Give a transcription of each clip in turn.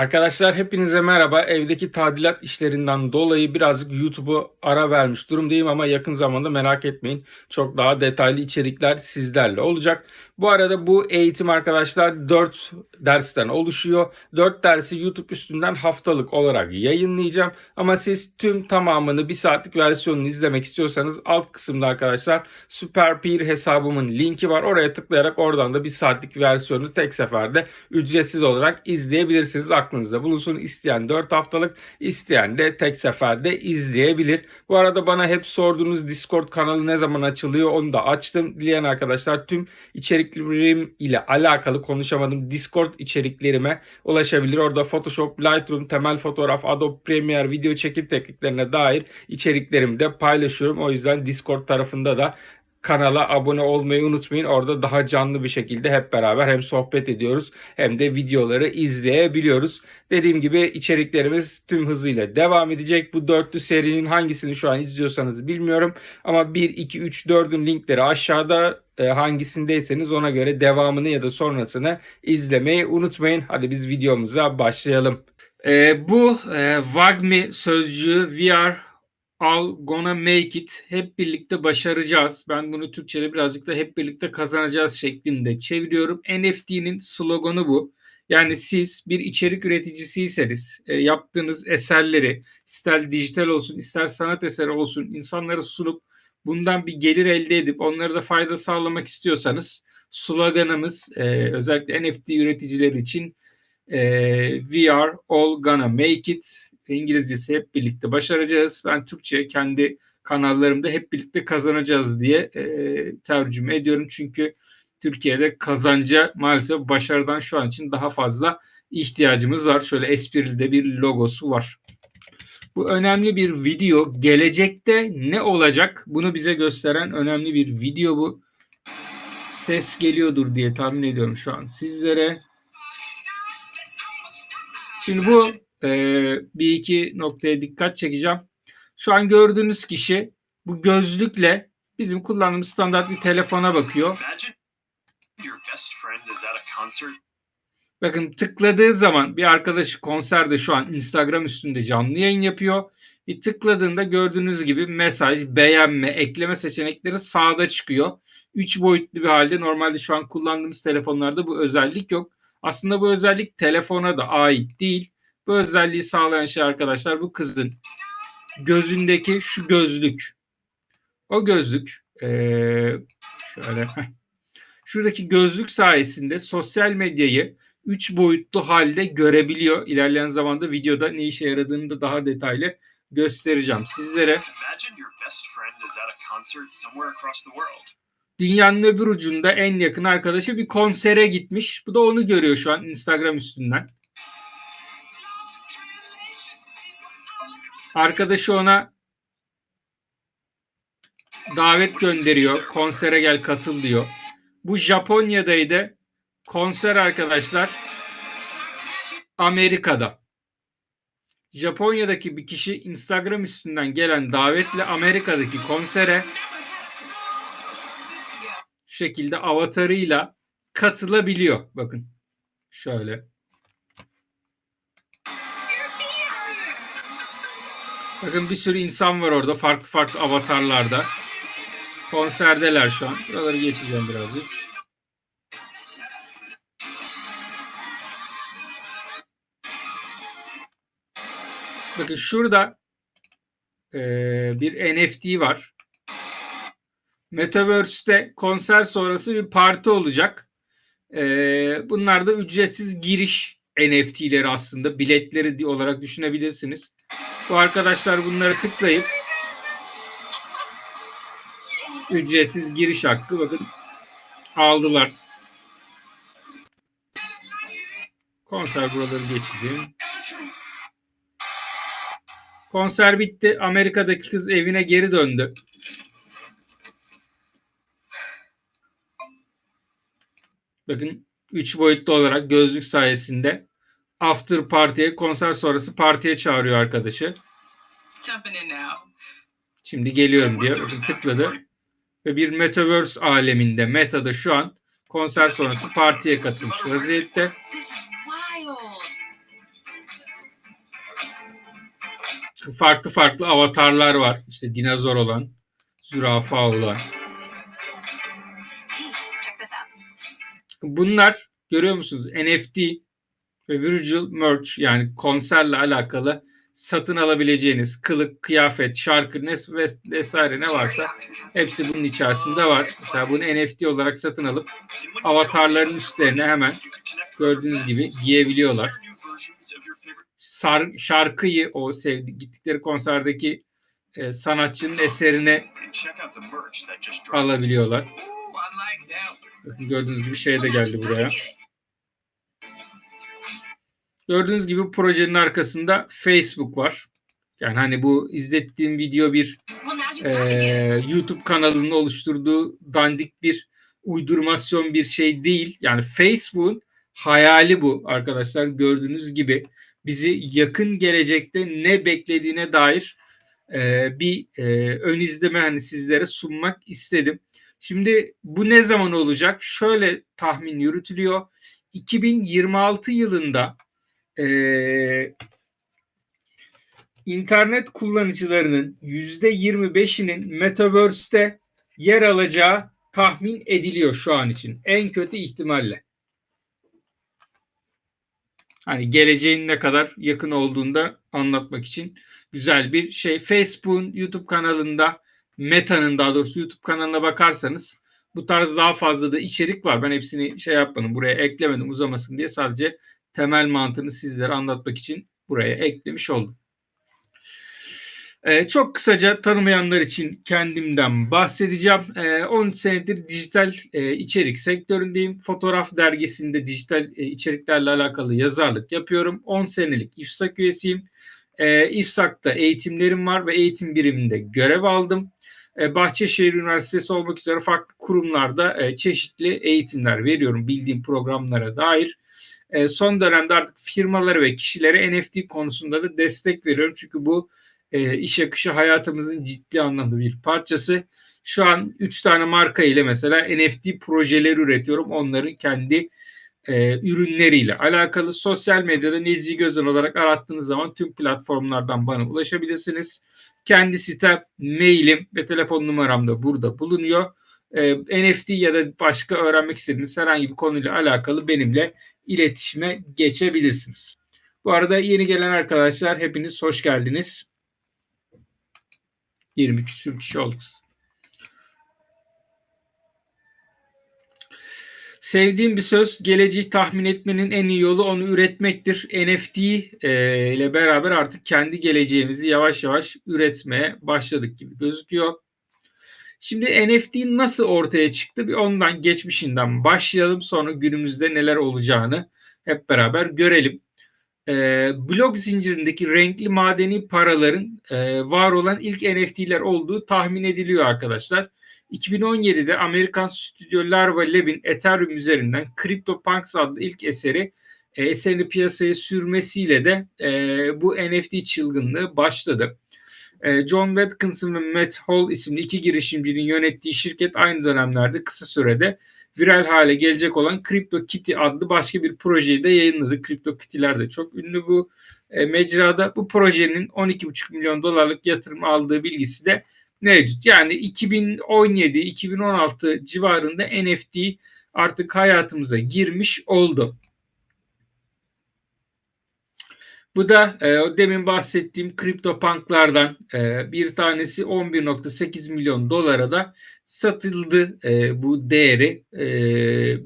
Arkadaşlar hepinize merhaba. Evdeki tadilat işlerinden dolayı birazcık YouTube'u ara vermiş durumdayım ama yakın zamanda merak etmeyin. Çok daha detaylı içerikler sizlerle olacak. Bu arada bu eğitim arkadaşlar 4 dersten oluşuyor. 4 dersi YouTube üstünden haftalık olarak yayınlayacağım. Ama siz tüm tamamını bir saatlik versiyonunu izlemek istiyorsanız alt kısımda arkadaşlar Super Peer hesabımın linki var. Oraya tıklayarak oradan da bir saatlik versiyonu tek seferde ücretsiz olarak izleyebilirsiniz. Bulunsun. İsteyen 4 haftalık, isteyen de tek seferde izleyebilir. Bu arada bana hep sorduğunuz Discord kanalı ne zaman açılıyor onu da açtım. Dileyen arkadaşlar tüm içeriklerim ile alakalı konuşamadım. Discord içeriklerime ulaşabilir. Orada Photoshop, Lightroom, temel fotoğraf, Adobe Premiere, video çekim tekniklerine dair içeriklerimi de paylaşıyorum. O yüzden Discord tarafında da kanala abone olmayı unutmayın. Orada daha canlı bir şekilde hep beraber hem sohbet ediyoruz hem de videoları izleyebiliyoruz. Dediğim gibi içeriklerimiz tüm hızıyla devam edecek. Bu dörtlü serinin hangisini şu an izliyorsanız bilmiyorum. Ama 1, 2, 3, 4'ün linkleri aşağıda e, hangisindeyseniz ona göre devamını ya da sonrasını izlemeyi unutmayın. Hadi biz videomuza başlayalım. E, bu e, Wagmi sözcüğü VR All gonna make it. Hep birlikte başaracağız. Ben bunu Türkçe'de birazcık da hep birlikte kazanacağız şeklinde çeviriyorum. NFT'nin sloganı bu. Yani siz bir içerik üreticisiyseniz e, yaptığınız eserleri ister dijital olsun ister sanat eseri olsun insanlara sunup bundan bir gelir elde edip onlara da fayda sağlamak istiyorsanız sloganımız e, özellikle NFT üreticileri için e, We are all gonna make it İngilizcesi hep birlikte başaracağız. Ben Türkçe kendi kanallarımda hep birlikte kazanacağız diye e, tercüme ediyorum. Çünkü Türkiye'de kazanca maalesef başarıdan şu an için daha fazla ihtiyacımız var. Şöyle esprili de bir logosu var. Bu önemli bir video. Gelecekte ne olacak? Bunu bize gösteren önemli bir video bu. Ses geliyordur diye tahmin ediyorum şu an sizlere. Şimdi bu e, bir iki noktaya dikkat çekeceğim. Şu an gördüğünüz kişi bu gözlükle bizim kullandığımız standart bir telefona bakıyor. Bakın tıkladığı zaman bir arkadaşı konserde şu an Instagram üstünde canlı yayın yapıyor. Bir tıkladığında gördüğünüz gibi mesaj, beğenme, ekleme seçenekleri sağda çıkıyor. Üç boyutlu bir halde normalde şu an kullandığımız telefonlarda bu özellik yok. Aslında bu özellik telefona da ait değil. Bu özelliği sağlayan şey arkadaşlar bu kızın gözündeki şu gözlük. O gözlük ee, şöyle şuradaki gözlük sayesinde sosyal medyayı üç boyutlu halde görebiliyor. İlerleyen zamanda videoda ne işe yaradığını da daha detaylı göstereceğim sizlere. Dünyanın öbür ucunda en yakın arkadaşı bir konsere gitmiş. Bu da onu görüyor şu an Instagram üstünden. Arkadaşı ona davet gönderiyor. Konsere gel katıl diyor. Bu Japonya'daydı. Konser arkadaşlar Amerika'da. Japonya'daki bir kişi Instagram üstünden gelen davetle Amerika'daki konsere şu şekilde avatarıyla katılabiliyor. Bakın şöyle. Bakın bir sürü insan var orada farklı farklı avatarlarda. Konserdeler şu an. Buraları geçeceğim birazcık. Bakın şurada e, bir NFT var. Metaverse'te konser sonrası bir parti olacak. E, bunlar da ücretsiz giriş NFT'leri aslında. Biletleri olarak düşünebilirsiniz. Bu arkadaşlar bunları tıklayıp ücretsiz giriş hakkı bakın aldılar. Konser buraları geçeceğim. Konser bitti. Amerika'daki kız evine geri döndü. Bakın 3 boyutlu olarak gözlük sayesinde after partiye konser sonrası partiye çağırıyor arkadaşı. Şimdi geliyorum diyor. Tıkladı. Ve bir Metaverse aleminde Meta'da şu an konser sonrası partiye katılmış vaziyette. farklı farklı avatarlar var. İşte dinozor olan, zürafa olan. Bunlar görüyor musunuz? NFT ve virtual merch yani konserle alakalı satın alabileceğiniz kılık, kıyafet, şarkı ves- vesaire ne varsa hepsi bunun içerisinde var. Mesela bunu NFT olarak satın alıp avatarların üstlerine hemen gördüğünüz gibi giyebiliyorlar. Sar- şarkıyı o sevdi gittikleri konserdeki e, sanatçının eserine alabiliyorlar. Gördüğünüz gibi şey de geldi buraya. Gördüğünüz gibi projenin arkasında Facebook var. Yani hani bu izlettiğim video bir e, YouTube kanalının oluşturduğu dandik bir uydurmasyon bir şey değil. Yani Facebook'un hayali bu arkadaşlar. Gördüğünüz gibi bizi yakın gelecekte ne beklediğine dair e, bir e, ön izleme hani sizlere sunmak istedim. Şimdi bu ne zaman olacak? Şöyle tahmin yürütülüyor. 2026 yılında e, internet kullanıcılarının %25'inin Metaverse'te yer alacağı tahmin ediliyor şu an için. En kötü ihtimalle. Hani geleceğin ne kadar yakın olduğunda anlatmak için güzel bir şey. Facebook'un YouTube kanalında Meta'nın daha doğrusu YouTube kanalına bakarsanız bu tarz daha fazla da içerik var. Ben hepsini şey yapmadım. Buraya eklemedim uzamasın diye sadece temel mantığını sizlere anlatmak için buraya eklemiş oldum. Ee, çok kısaca tanımayanlar için kendimden bahsedeceğim. Ee, 13 senedir dijital e, içerik sektöründeyim. Fotoğraf dergisinde dijital e, içeriklerle alakalı yazarlık yapıyorum. 10 senelik İFSAK üyesiyim. Ee, İFSAK'ta eğitimlerim var ve eğitim biriminde görev aldım. Ee, Bahçeşehir Üniversitesi olmak üzere farklı kurumlarda e, çeşitli eğitimler veriyorum bildiğim programlara dair. E, son dönemde artık firmaları ve kişilere NFT konusunda da destek veriyorum. Çünkü bu e, iş akışı hayatımızın ciddi anlamda bir parçası. Şu an 3 tane marka ile mesela NFT projeleri üretiyorum. Onların kendi e, ürünleriyle alakalı. Sosyal medyada Nezih Gözel olarak arattığınız zaman tüm platformlardan bana ulaşabilirsiniz. Kendi sitem, mailim ve telefon numaram da burada bulunuyor. E, NFT ya da başka öğrenmek istediğiniz herhangi bir konuyla alakalı benimle iletişime geçebilirsiniz. Bu arada yeni gelen arkadaşlar hepiniz hoş geldiniz. 20 küsür kişi olduk. Sevdiğim bir söz geleceği tahmin etmenin en iyi yolu onu üretmektir. NFT e, ile beraber artık kendi geleceğimizi yavaş yavaş üretmeye başladık gibi gözüküyor. Şimdi NFT nasıl ortaya çıktı? Bir ondan geçmişinden başlayalım. Sonra günümüzde neler olacağını hep beraber görelim. Ee, blok zincirindeki renkli madeni paraların e, var olan ilk NFT'ler olduğu tahmin ediliyor arkadaşlar. 2017'de Amerikan stüdyo Larva Lab'in Ethereum üzerinden CryptoPunks adlı ilk eseri e, eserini piyasaya sürmesiyle de e, bu NFT çılgınlığı başladı. E, John Watkinson ve Matt Hall isimli iki girişimcinin yönettiği şirket aynı dönemlerde kısa sürede viral hale gelecek olan Crypto Kitty adlı başka bir projeyi de yayınladı. Crypto Kitty'ler de çok ünlü bu e, mecrada. Bu projenin 12,5 milyon dolarlık yatırım aldığı bilgisi de mevcut. Yani 2017-2016 civarında NFT artık hayatımıza girmiş oldu. Bu da e, demin bahsettiğim CryptoPunk'lardan e, bir tanesi 11.8 milyon dolara da satıldı e, bu değeri e,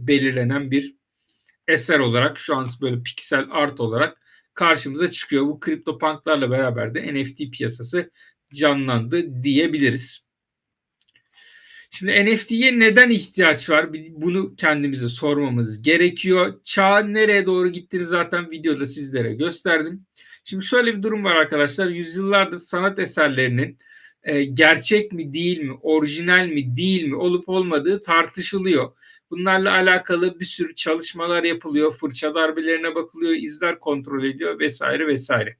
belirlenen bir eser olarak şu an böyle piksel art olarak karşımıza çıkıyor. Bu CryptoPunk'larla beraber de NFT piyasası canlandı diyebiliriz. Şimdi NFT'ye neden ihtiyaç var? Bunu kendimize sormamız gerekiyor. Çağın nereye doğru gittiğini zaten videoda sizlere gösterdim. Şimdi şöyle bir durum var arkadaşlar. Yüzyıllardır sanat eserlerinin e, gerçek mi değil mi, orijinal mi değil mi olup olmadığı tartışılıyor. Bunlarla alakalı bir sürü çalışmalar yapılıyor. Fırça darbelerine bakılıyor, izler kontrol ediyor vesaire vesaire.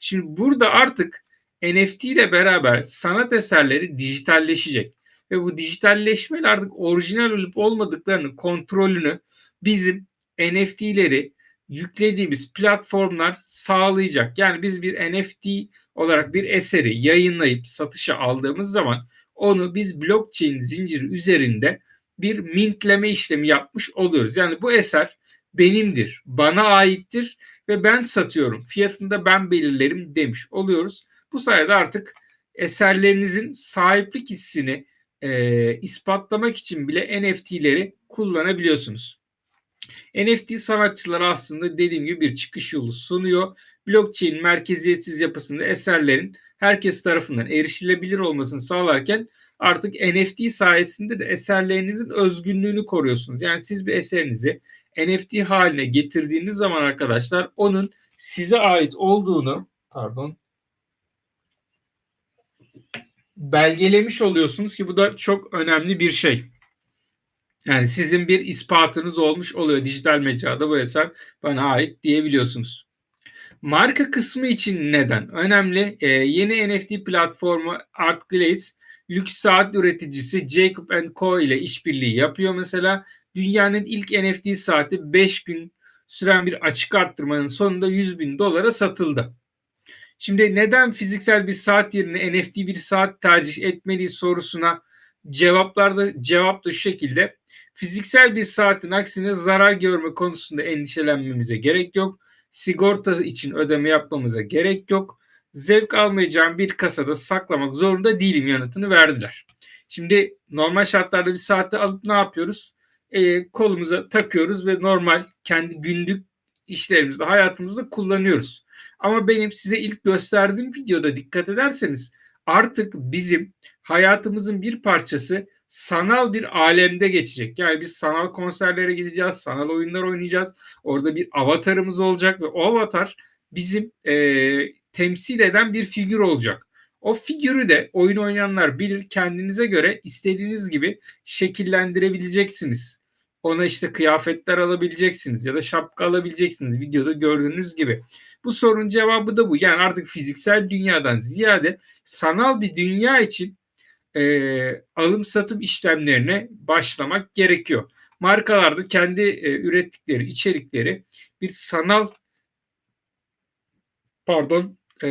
Şimdi burada artık NFT ile beraber sanat eserleri dijitalleşecek. Ve bu dijitalleşmeyle artık orijinal olup olmadıklarının kontrolünü bizim NFT'leri yüklediğimiz platformlar sağlayacak. Yani biz bir NFT olarak bir eseri yayınlayıp satışa aldığımız zaman onu biz blockchain zinciri üzerinde bir mintleme işlemi yapmış oluyoruz. Yani bu eser benimdir, bana aittir ve ben satıyorum. Fiyatını da ben belirlerim demiş oluyoruz. Bu sayede artık eserlerinizin sahiplik hissini e, ispatlamak için bile NFT'leri kullanabiliyorsunuz. NFT sanatçıları aslında dediğim gibi bir çıkış yolu sunuyor. Blockchain merkeziyetsiz yapısında eserlerin herkes tarafından erişilebilir olmasını sağlarken artık NFT sayesinde de eserlerinizin özgünlüğünü koruyorsunuz. Yani siz bir eserinizi NFT haline getirdiğiniz zaman arkadaşlar onun size ait olduğunu pardon belgelemiş oluyorsunuz ki bu da çok önemli bir şey. Yani sizin bir ispatınız olmuş oluyor dijital mecrada bu eser bana ait diyebiliyorsunuz. Marka kısmı için neden? Önemli. Ee, yeni NFT platformu ArtGlaze lüks saat üreticisi Jacob Co ile işbirliği yapıyor mesela. Dünyanın ilk NFT saati 5 gün süren bir açık arttırmanın sonunda 100 bin dolara satıldı. Şimdi neden fiziksel bir saat yerine NFT bir saat tercih etmeliyiz sorusuna cevaplarda cevap da şu şekilde. Fiziksel bir saatin aksine zarar görme konusunda endişelenmemize gerek yok. Sigorta için ödeme yapmamıza gerek yok. Zevk almayacağım bir kasada saklamak zorunda değilim yanıtını verdiler. Şimdi normal şartlarda bir saatte alıp ne yapıyoruz? E, kolumuza takıyoruz ve normal kendi günlük işlerimizde, hayatımızda kullanıyoruz. Ama benim size ilk gösterdiğim videoda dikkat ederseniz artık bizim hayatımızın bir parçası sanal bir alemde geçecek. Yani biz sanal konserlere gideceğiz, sanal oyunlar oynayacağız. Orada bir avatarımız olacak ve o avatar bizim e, temsil eden bir figür olacak. O figürü de oyun oynayanlar bilir kendinize göre istediğiniz gibi şekillendirebileceksiniz. Ona işte kıyafetler alabileceksiniz ya da şapka alabileceksiniz videoda gördüğünüz gibi. Bu sorunun cevabı da bu. Yani artık fiziksel dünyadan ziyade sanal bir dünya için e, alım satım işlemlerine başlamak gerekiyor. Markalarda kendi e, ürettikleri içerikleri bir sanal pardon e,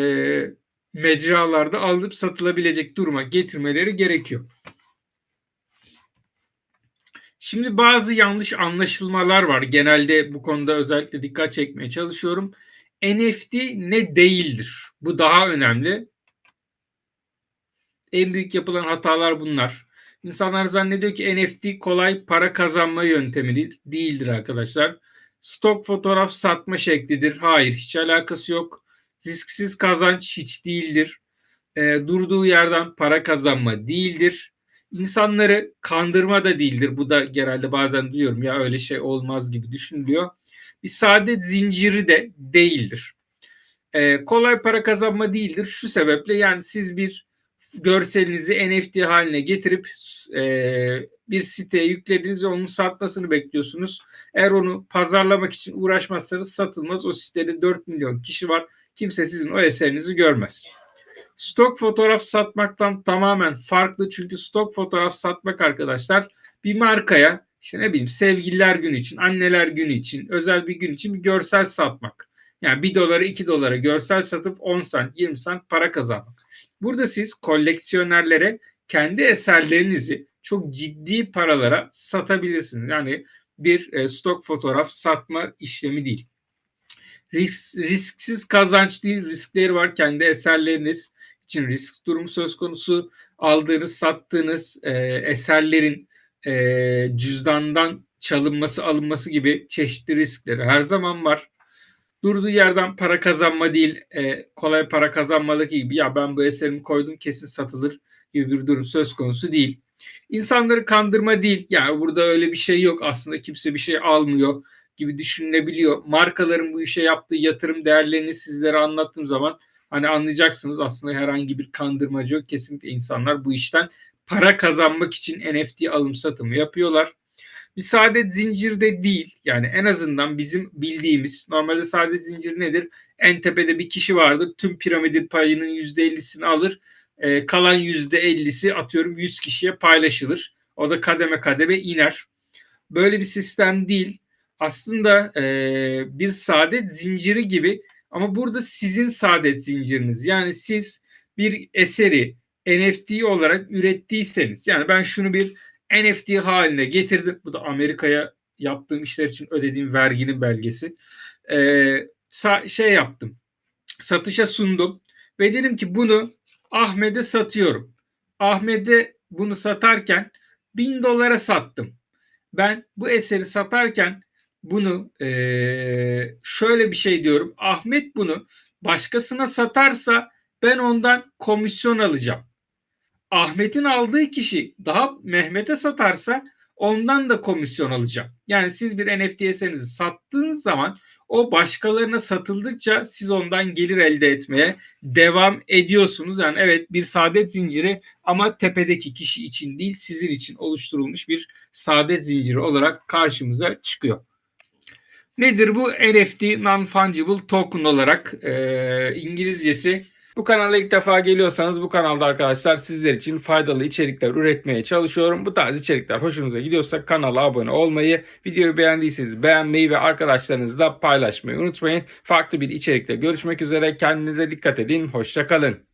mecralarda alıp satılabilecek duruma getirmeleri gerekiyor. Şimdi bazı yanlış anlaşılmalar var. Genelde bu konuda özellikle dikkat çekmeye çalışıyorum. NFT ne değildir? Bu daha önemli. En büyük yapılan hatalar bunlar. İnsanlar zannediyor ki NFT kolay para kazanma yöntemi değildir arkadaşlar. Stok fotoğraf satma şeklidir. Hayır hiç alakası yok. Risksiz kazanç hiç değildir. E, durduğu yerden para kazanma değildir. İnsanları kandırma da değildir. Bu da genelde bazen diyorum ya öyle şey olmaz gibi düşünülüyor. Bir saadet zinciri de değildir. E, kolay para kazanma değildir. Şu sebeple yani siz bir görselinizi NFT haline getirip e, bir siteye yüklediniz ve onun satmasını bekliyorsunuz. Eğer onu pazarlamak için uğraşmazsanız satılmaz. O sitede 4 milyon kişi var. Kimse sizin o eserinizi görmez. Stok fotoğraf satmaktan tamamen farklı. Çünkü stok fotoğraf satmak arkadaşlar bir markaya işte ne bileyim sevgililer günü için, anneler günü için, özel bir gün için bir görsel satmak. Yani bir dolara iki dolara görsel satıp 10 sent 20 sent para kazanmak. Burada siz koleksiyonerlere kendi eserlerinizi çok ciddi paralara satabilirsiniz. Yani bir e, stok fotoğraf satma işlemi değil. Risk, risksiz kazanç değil, riskleri var. Kendi eserleriniz için risk durumu söz konusu. Aldığınız, sattığınız e, eserlerin e, cüzdandan çalınması, alınması gibi çeşitli riskleri her zaman var durduğu yerden para kazanma değil, e, kolay para kazanmadaki gibi ya ben bu eserimi koydum kesin satılır gibi bir durum söz konusu değil. İnsanları kandırma değil. Yani burada öyle bir şey yok. Aslında kimse bir şey almıyor gibi düşünülebiliyor. Markaların bu işe yaptığı yatırım değerlerini sizlere anlattığım zaman hani anlayacaksınız aslında herhangi bir kandırmacı yok. Kesinlikle insanlar bu işten para kazanmak için NFT alım satımı yapıyorlar bir saadet zincirde değil. Yani en azından bizim bildiğimiz normalde saadet zincir nedir? En tepede bir kişi vardır. Tüm piramidin payının %50'sini alır. E, kalan %50'si atıyorum 100 kişiye paylaşılır. O da kademe kademe iner. Böyle bir sistem değil. Aslında e, bir saadet zinciri gibi Ama burada sizin saadet zinciriniz. Yani siz bir eseri NFT olarak ürettiyseniz yani ben şunu bir NFT haline getirdim. Bu da Amerika'ya yaptığım işler için ödediğim verginin belgesi. Ee, şey yaptım. Satışa sundum ve dedim ki bunu Ahmet'e satıyorum. Ahmet'e bunu satarken bin dolara sattım. Ben bu eseri satarken bunu e, şöyle bir şey diyorum. Ahmet bunu başkasına satarsa ben ondan komisyon alacağım. Ahmet'in aldığı kişi daha Mehmet'e satarsa ondan da komisyon alacağım. Yani siz bir NFT sattığınız zaman o başkalarına satıldıkça siz ondan gelir elde etmeye devam ediyorsunuz. Yani evet bir saadet zinciri ama tepedeki kişi için değil sizin için oluşturulmuş bir saadet zinciri olarak karşımıza çıkıyor. Nedir bu NFT Non-Fungible Token olarak e, İngilizcesi? Bu kanala ilk defa geliyorsanız bu kanalda arkadaşlar sizler için faydalı içerikler üretmeye çalışıyorum. Bu tarz içerikler hoşunuza gidiyorsa kanala abone olmayı, videoyu beğendiyseniz beğenmeyi ve arkadaşlarınızla paylaşmayı unutmayın. Farklı bir içerikte görüşmek üzere. Kendinize dikkat edin. Hoşçakalın.